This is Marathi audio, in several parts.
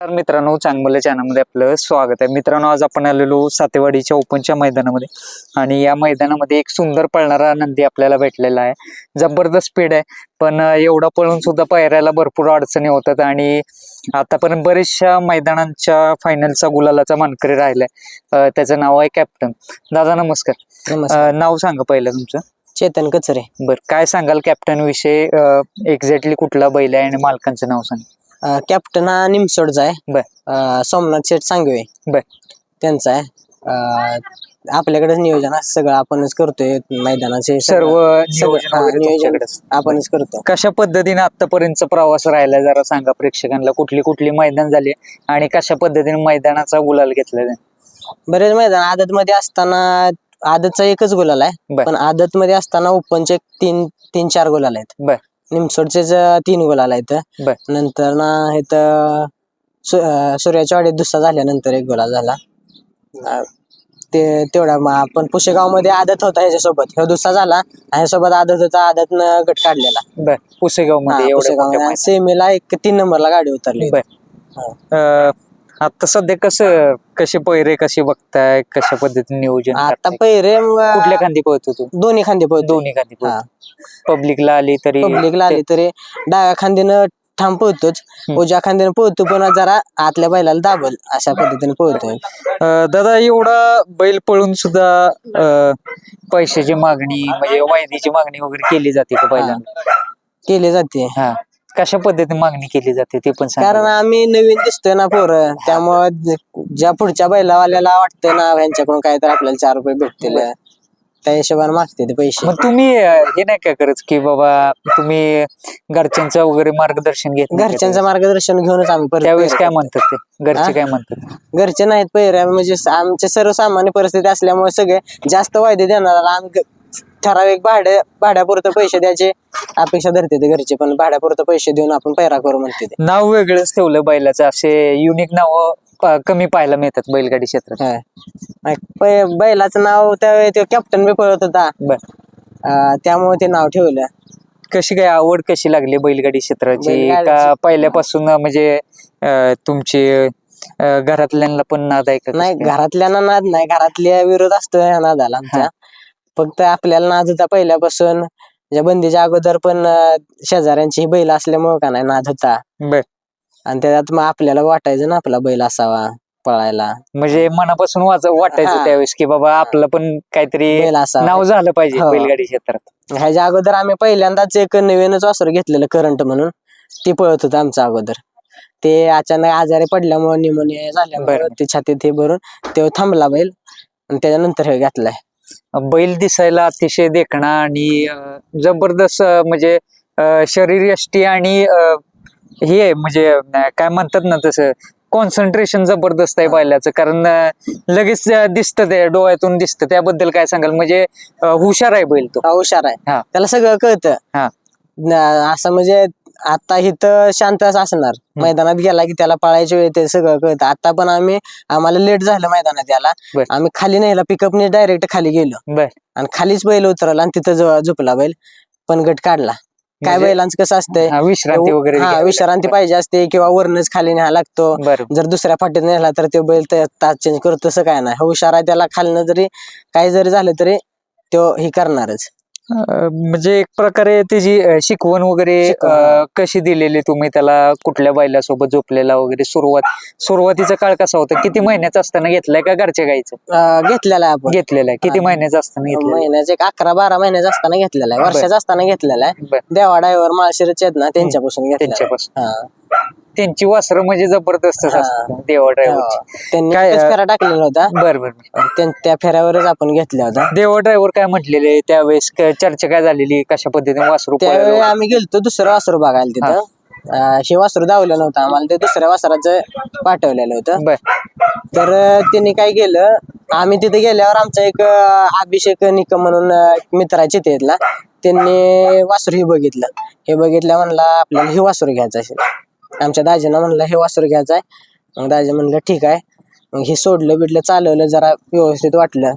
तर मित्रांनो चांगलं चॅनलमध्ये आपलं स्वागत आहे. मित्रांनो आज आपण आलेलो सातेवाडीच्या ओपनच्या मैदानामध्ये. आणि या मैदानामध्ये एक सुंदर पळणारा नंदी आपल्याला भेटलेला आहे. जबरदस्त स्पीड आहे. पण एवढा पळून सुद्धा पायऱ्याला भरपूर अडचणी होतात. आणि आतापर्यंत बरेचशा मैदानांच्या फायनलचा गुलालाचा मानकरी राहिलाय. त्याचं नाव आहे कॅप्टन दादा नमस्कार. नाव सांगा पहिलं तुमचं. चेतन कचरे. बरं काय सांगाल कॅप्टन विषयी? एक्झॅक्टली कुठला बैल आहे आणि मालकांचं नाव सांगा. कॅप्टन हा निमसोडचा आहे. बर. अं, सोमनाथ शेठ सांगवे. बर. त्यांचा आहे. अं, आपल्याकडेच नियोजन असं सगळं आपणच करतोय. मैदानाचे सर्व सगळं- नियोजन हा, वगैरे नियोजन तुमच्याकडेच आपणच करतो कशा पद्धतीने आतापर्यंतचा प्रवास राहिला जरा सांगा प्रेक्षकांना. कुठली कुठली मैदान झाली आणि कशा पद्धतीने मैदानाचा गुलाल घेतला त्याने? बरेच मैदान. आदत मध्ये असताना आदतचा एकच गुलाल आहे. बर. पण आदत मध्ये असताना ओपनचे तीन तीन चार गुलाल आहेत. बर. निमसोडचेच तीन गुलाल आहेत बर. नंतर ना इथं सु- अं, सूर्याच्या वाडीत दुसरा झाल्यानंतर एक गुलाल झाला. अं, ते तेवढा मग आपण पुशेगावमध्ये आदत होता ह्याच्यासोबत. ह्यो दुसरा झाला ह्याच्यासोबत आदत होता आदत गट काढलेला. बर. पुसेगावमध्ये. सेमीला एक तीन नंबरला गाडी उतरली. बर. अं, आता सध्या कसं कसे पैरे कसे बघताय? कशा पद्धतीने नियोजन आता करताय? पहिरे कुठल्या खांदी पळतो तू? दोन्ही खांदे पळतो. दोन्ही खांदी. पब्लिकला आली तरी पब्लिकला आली तरी डाव्या खांद्यानं ठाम पळतोच. उजव्या खांद्यानं पळतो पण जरा आतल्या बैलाला दाबल अशा पद्धतीने पळतोय. अं, दादा एवढा बैल पळून सुद्धा अं, पैशाची मागणी म्हणजे वायदीची मागणी वगैरे केली जाते का पहिल्यांदा? केली जाते. हा. कशा पद्धतीने मागणी केली जाते ते पण सांगा. कारण आम्ही नवीन दिसतोय ना पोरं त्यामुळे ज्या पुढच्या बैलावाल्याला वाटतंय ना ह्यांच्याकडून काय तर आपल्याला चार रुपये भेटतील. त्या हिशोबाने मागते ते पैसे. मग तुम्ही अं, हे नाही काय करत की बाबा तुम्ही घरच्यांचं वगैरे मार्गदर्शन घेत नाही का घरच्यांचं मार्गदर्शन घेऊनच आम्ही परत त्यावेळेस काय म्हणतात ते? घरचे हा? काय म्हणतात? घरचे नाहीत पहिऱ्या म्हणजे स- आमचे सर्वसामान्य परिस्थिती असल्यामुळे सगळे जास्त वायदे देणार आम्ही ग- ठराविक भाड्या भाड्यापुरतं पैसे द्यायचे. अपेक्षा धरते ते घरचे पण भाड्यापुरतं पैसे देऊन आपण पैरा करू म्हणते ते. नाव वेगळंच ठेवलं बैलाचं. असे युनिक नाव कमी पाहायला मिळतात बैलगाडी क्षेत्रात. हा. पै- बैलाचं नाव त्यावेळी तो कॅप्टन बी पळत होता. बर. अं, त्यामुळे ते नाव ठेवलं. कशी काय आवड कशी लागली बैलगाडी क्षेत्राची? बैलगाडीची- का पहिल्यापासून म्हणजे अं, तुमचे अं, घरातल्यांना पण नाद आहे का? नाही? घरातल्यांना नाद नाही. घरातल्या विरोध असतो या नादाला आमच्या फक्त आपल्याला नाद होता पहिल्यापासून म्हणजे बंदीच्या अगोदर पण अं, शेजाऱ्यांची बैल असल्यामुळे का नाही नाद होता. बर. आणि त्याच्यात मग आपल्याला वाटायचं ना आपला बैल असावा पळायला. म्हणजे मनापासून वाच वाटायचं हा. त्यावेळेस की बाबा आपलं पण काहीतरी बैल असावा. नाव झालं पाहिजे हो. बैलगाडी क्षेत्रात. ह्याच्या अगोदर आम्ही पहिल्यांदाच एक नवीनच वासर घेतलेलं करंट म्हणून. ती पळत होतं आमच्या अगोदर. ते अचानक आजारी पडल्यामुळे निमोनिया झाल्यामुळे बरं. ते छातीत हे भरून ते थांबला बैल. आणि त्याच्यानंतर हे घातलाय. बैल दिसायला अतिशय देखणा आणि जबरदस्त म्हणजे शरीरयष्टी आणि हे आहे, म्हणजे काय म्हणतात ना तसं कॉन्सन्ट्रेशन जबरदस्त आहे बैलाचं. कारण लगेच दिसतं ते डोळ्यातून दिसतं. त्याबद्दल काय सांगाल? म्हणजे हुशार आहे बैल तो. हा हुशार आहे. हा. त्याला सगळं कळतं. हा. असं म्हणजे आता इथं शांतच असणार. मैदानात गेला की त्याला पळायच्या वेळी ते सगळं कळतं. आता पण आम्ही आम्हाला लेट झालं मैदानात याला बर. आम्ही खाली नेला पिकअपने डायरेक्ट खाली गेलो. बर. आणि खालीच बैल उतरला आणि तिथं जो- झोपला बैल. पण गट काढला. काय म्हणजे- बैलांचं कसं असतंय? हा, विश्रांती वगैरे हा घ्यावी विश्रांती लागते. पाहिजे असते किंवा वरनच खाली न्यायला लागतो. बरं. जर दुसऱ्या फाटीत नेला तर ते बैल ते तास चेंज करतो तसं काय नाही. हुशार आहे त्याला खालनं जरी काय जरी झालं तरी तो हे करणारच. म्हणजे एक प्रकारे त्याची शिकवण वगैरे कशी दिलेली तुम्ही त्याला कुठल्या बैलासोबत झोपलेला वगैरे सुरुवात सुरुवातीचा काळ कसा होता किती महिन्याचा असताना घेतलाय का घरच्या गाईचं अं, घेतलेला आहे घेतलेला आहे किती. महिन्याचा असताना महिन्याचे एक अकरा बारा महिन्याचा असताना घेतलेला आहे. वर्षाचा असताना घेतलेला आहे. देवा डायव्हर माळशिरचे आहेत ना त्यांच्यापासून. त्यांच्यापासून. त्यांची वासरं म्हणजे जबरदस्तच. असतात देवा ड्रायव्हरची हो. त्यांनी काय, एकच अं, फेरा टाकलेला होता. बर बर त्यां- त्या फेऱ्यावरच आपण घेतल्या होता देवा ड्रायव्हर काय म्हटलेले त्यावेळेस? चर्चा काय झालेली? कशा पद्धतीने वासरू त्यावेळी पळालं? आम्ही गेलतो दुसरं वासरू बघायला तिथं. अं, हे वासरू दावलं नव्हतं आम्हाला. ते दुसऱ्या वासराचं पाठवलेलं होतं. बर. तर अं, त्यांनी काय केलं? आम्ही तिथे गेल्यावर आमचा एक अं, अभिषेक निकम म्हणून अं, एक मित्र आहे चितेतला त्यांनी वासरू हे बघितलं. हे बघितलं म्हणला आपल्याला हे वासरू घ्यायचं आहे आमच्या दाजीनं म्हणलं हे वासरू घ्यायचं आहे. मग दाजी म्हणलं ठीक आहे. मग हे सोडलं बिडलं चालवलं जरा व्यवस्थित वाटलं.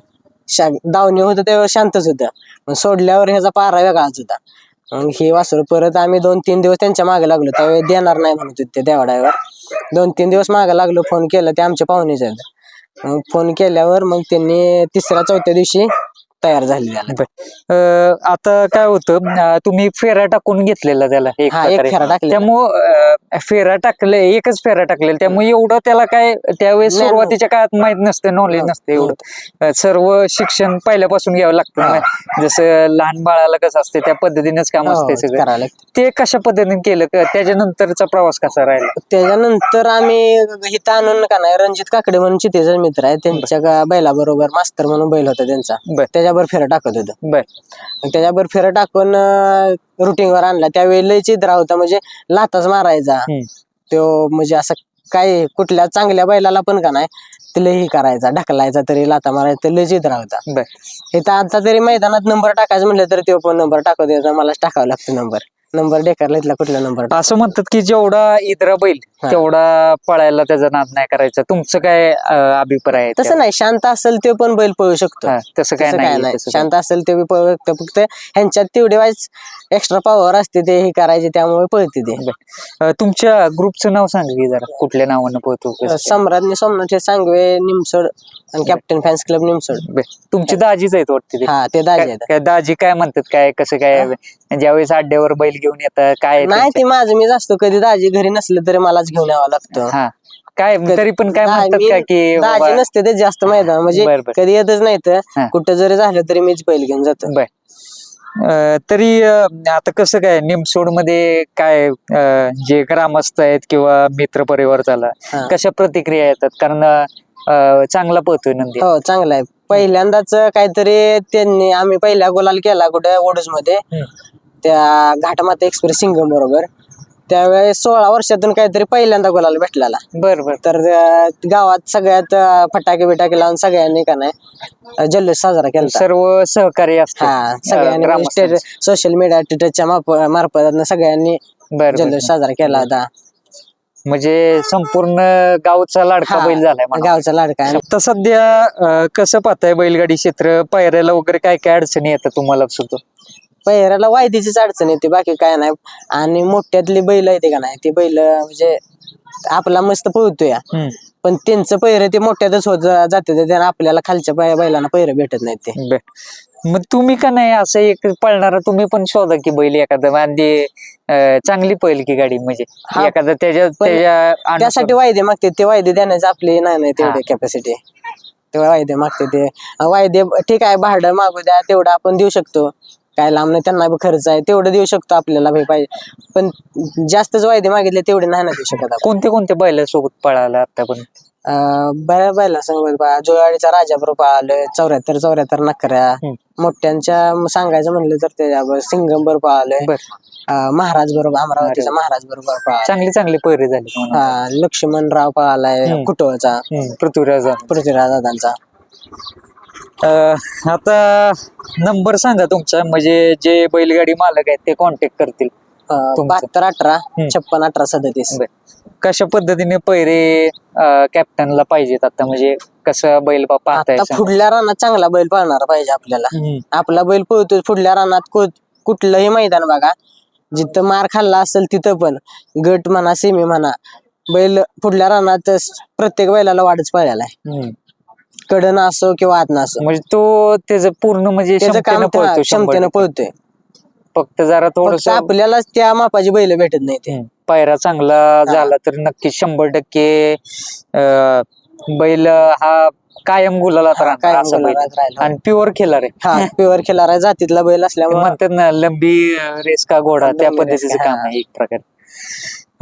शा दावणी होतं तेव्हा शांतच होतं. पण सोडल्यावर ह्याचा पारा वेगळाच होता. मग हे वासरू परत आम्ही दोन तीन दिवस त्यांच्या मागे लागलो. त्यावेळी देणार नाही म्हणत होते ते देवाड्यावर दोन तीन दिवस मागे लागलो फोन केला ते आमच्या पाहुणेच आहेत. मग फोन केल्यावर मग त्यांनी तिसऱ्या चौथ्या दिवशी तयार झाले आता काय होतं तुम्ही फेरा टाकून घेतलेला त्याला एक. फेरा टाकले त्यामुळं फेरा टाकले एकच फेरा टाकलेला. त्यामुळे एवढं त्याला काय त्यावेळेस सुरुवातीच्या काळात माहीत नसतं नॉलेज हो, नसतं एवढं. अं, सर्व शिक्षण पहिल्यापासून घ्यावं लागतं. हा. ना. जसं लहान बाळाला कसं असते त्या पद्धतीनेच काम हो, असते सगळं. ते कशा पद्धतीने केलं? क- त्याच्यानंतरचा प्रवास कसा राहिला? त्याच्यानंतर आम्ही इथं आणून का नाही रणजित काकडे म्हणून चितेचा मित्र आहे. त्यांच्या बैलाबरोबर मास्तर म्हणून बैल होता त्यांचा. त्याच्यावर फेरा टाकत होतो. त्याच्यावर फेरा टाकून रुटीन वर आणला. त्यावेळी लय चित्रा होता म्हणजे लाताच मारायचा. तो म्हणजे असं काय कुठल्या चांगल्या बैलाला पण का नाही ते लय हे करायचा ढकलायचा तरी लाता मारायचा लय चित्रा होता. बर. इथं आता तरी मैदानात नंबर टाकायचं म्हटलं तर तो पण नंबर टाकत येतो मलाच टाकावा लागतो नंबर नंबर डेकारला इथला कुठला नंबर? असं म्हणतात की जेवढा इद्रा बैल हा. तेवढा पळायला त्याचा नाद नाही करायचा. तुमचं काय अं, अभिप्राय आहे तसं नाही शांत असेल ते पण बैल पळू शकतो. हा, तसं काय तसं काय नाही. नाही तसं काय. शांत असेल ते बी पळू शकतो. फक्त ह्यांच्यात तेवढे वाईज एक्स्ट्रा पॉवर असते ते हे करायचे त्यामुळे पळते ते. अं, तुमच्या ग्रुपचं नाव सांगा की जरा कुठल्या नावानं पोहतो कसं? सम्राज्ञी सोमनाथ सांगवे निमसोड. आणि कॅप्टन फॅन्स क्लब निमसोड तुमची दाजीच आहेत वाटते ते. हा ते दाजी आहेत. काय दाजी काय म्हणतात काय कसं काय? ज्यावेळेस अड्ड्यावर बैल घेऊन येतात काय नाही? ते माझं मीच असतो कधी दाजी घरी नसलं तरी मलाच घेऊन यावं लागतं. हा. काय तरी पण काय नाही, म्हणतात मी- का की दाजी नसते ते जास्त मैदान म्हणजे बर, बर. कधी येतच नाही तर. कुठं जरी झालं तरी मीच बैल घेऊन जातो. बर. अं, तरी अं, आता कसं काय निमसोडमध्ये काय अं, जे ग्रामस्थ आहेत किंवा मित्र परिवार झाला हा. कशा प्रतिक्रिया येतात? कारण अं, चांगला पोहतोय नंदी. हो चांगलं आहे. पहिल्यांदाच काहीतरी त्यांनी आम्ही पहिला गोलाल केला कुठे ओडूसमध्ये हम्म. त्या घाटमाता एक्सप्रेस सिंगम बरोबर. त्यावेळेस सोळा वर्षातून काहीतरी पहिल्यांदा गोलाल भेटलेला. बर बर तर अं, गावात सगळ्यात अं, फटाके बिटाके लावून सगळ्यांनी का नाही अं, जल्लोष साजरा केला सर्व सहकार्य असते हा सगळ्यांनी. सोशल मीडिया ट्विटरच्या मार्फत सगळ्यांनी बर बर. जल्लोष साजरा केला होता. म्हणजे संपूर्ण गावचा लाडका हा, बैल झालाय. गावचा लाडका आहे. आता सध्या अं, कसं पाहताय बैलगाडी क्षेत्र पायऱ्याला वगैरे काय काय अडचणी येतात तुम्हाला सुद्धा पहिऱ्याला वायदीचीच अडचण येते बाकी काय नाही. आणि मोठ्यातली बैल येते का नाही ती बैल म्हणजे आपला मस्त पळतोय. हम्म. पण त्यांचं पैर ते मोठ्यातच होत जा- जाते ते आणि आपल्याला खालच्या पाय बैलांना पैर भेटत नाहीत ते. बर मग तुम्ही का नाही असं एक पळणारा तुम्ही पण शोधा की बैल एखादं आणि अं, चांगली पळेल की गाडी म्हणजे हा. एखादं त्याच्या पण त्याच्या त्यासाठी वायदे मागते ते वायदे देण्याची आपली नाही नाही तेवढी कॅपॅसिटी तेव्हा वायदे मागते ते. वायदे ठीक आहे भाडं मागू द्या तेवढं आपण देऊ शकतो. काय लांब नाही त्यांना बी खर्च आहे. तेवढं देऊ शकतो आपल्याला बी पाहिजे. पण जास्तच वायदे मागितले तेवढे नाही ना देऊ शकत आपण. कोणते कोणते बैल सोबत पळाला आता पण अं, बऱ्या बैला सांगत बा. जोयाडीचा राजा बरोबर आलं चौऱ्याहत्तर चौऱ्याहत्तर नकऱ्या. हम्म. मोठ्यांच्या म- सांगायचं म्हणलं तर त्याच्यावर सिंगम बरोबर बर. महाराज बरोबर अमरावतीचा महाराज बरोबर पळाला चांगली चांगली पैरे झाली म्हणा. हा लक्ष्मणराव पळालाय. हम्म. पृथ्वीराज पृथ्वीराज दादांचा. अं, आता नंबर सांगा तुमचा म्हणजे जे बैलगाडी मालक आहेत ते कॉन्टॅक्ट करतील. बहात्तर अठरा छप्पन अठरा सदतीस. कशा पद्धतीने पैरे कॅप्टनला पाहिजेत आता? म्हणजे कसं बैल पाहताय पुढल्या रानात चांगला बैल पळणार पाहिजे आपल्याला. आपला बैल पळतोय पुढल्या रानात कुठलंही मैदान बघा. जिथं मार खाल्ला असेल तिथं पण. गट म्हणा सेमी म्हणा. बैल पुढल्या रानात प्रत्येक बैलाला वाढच पळायला आहे. कडन असो किंवा आतनं असो. म्हणजे तो त्याचं पूर्ण म्हणजे त्याचं काम क्षमतेनं त्या- पळतो शंभर क्षमतेनं टक्के. पळतोय. फक्त जरा फक्त थोडस आपल्यालाच त्या मापाची बैल भेटत नाही ते पायरा चांगला झाला तर नक्की शंभर टक्के अं, बैल हा कायम गुलाला काय असं बैल. आणि प्युअर खेळणार आहे. हा प्युअर खिलारा जातीतला बैल असल्यामुळे. म्हणतात ना लंबी रेस का घोडा त्या लंबी रेस पद्धतीचं काम. आहे एक प्रकारे.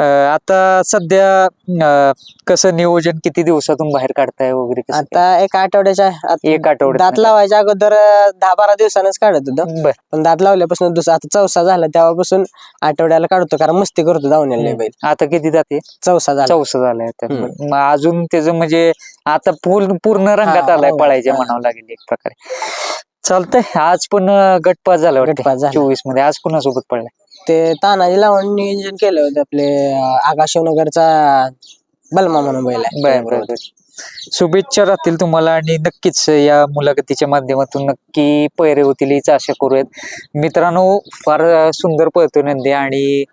आता सध्या अं, कसं नियोजन किती दिवसातून बाहेर काढताय वगैरे कसं आता एक आठवड्याच्या आत- एक आठवड्यात दात लावायच्या अगोदर अं, दहा बारा दिवसानच काढत होतो. बर. पण दात लावल्यापासून दुसरा आता चौसा झाला तेव्हापासून आठवड्याला काढतो कारण मस्ती करतो धावण्याला बैल. आता किती जाते चौसा झाला. चौसा झालाय आता. हम्म. मग अजून त्याचं म्हणजे आता पूर्ण पूर्ण रंगात हा, आलाय रंगात, पळायच्या हा. म्हणावं लागेल एक प्रकारे. चालतंय. आज पण गटपास झाला गटपास वाटतं. झाला. चोवीसमध्ये आज कुणासोबत पडलाय ते तानाजी लावून नियोजन केलं होतं आपले अं, बलमा म्हणून बैल आहे. बर बर बर. शुभेच्छा राहतील तुम्हाला आणि नक्कीच या मुलाखतीच्या माध्यमातून नक्की पैरे होतील हीच आशा करूयात. मित्रांनो फार सुंदर पळतो नंदी आणि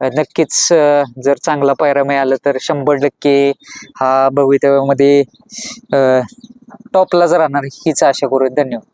नक्कीच जर चांगला पायरा मिळाला तर शंभर टक्के हा भवितव्यामध्ये टॉपलाच राहणार हीच आशा करूयात. धन्यवाद.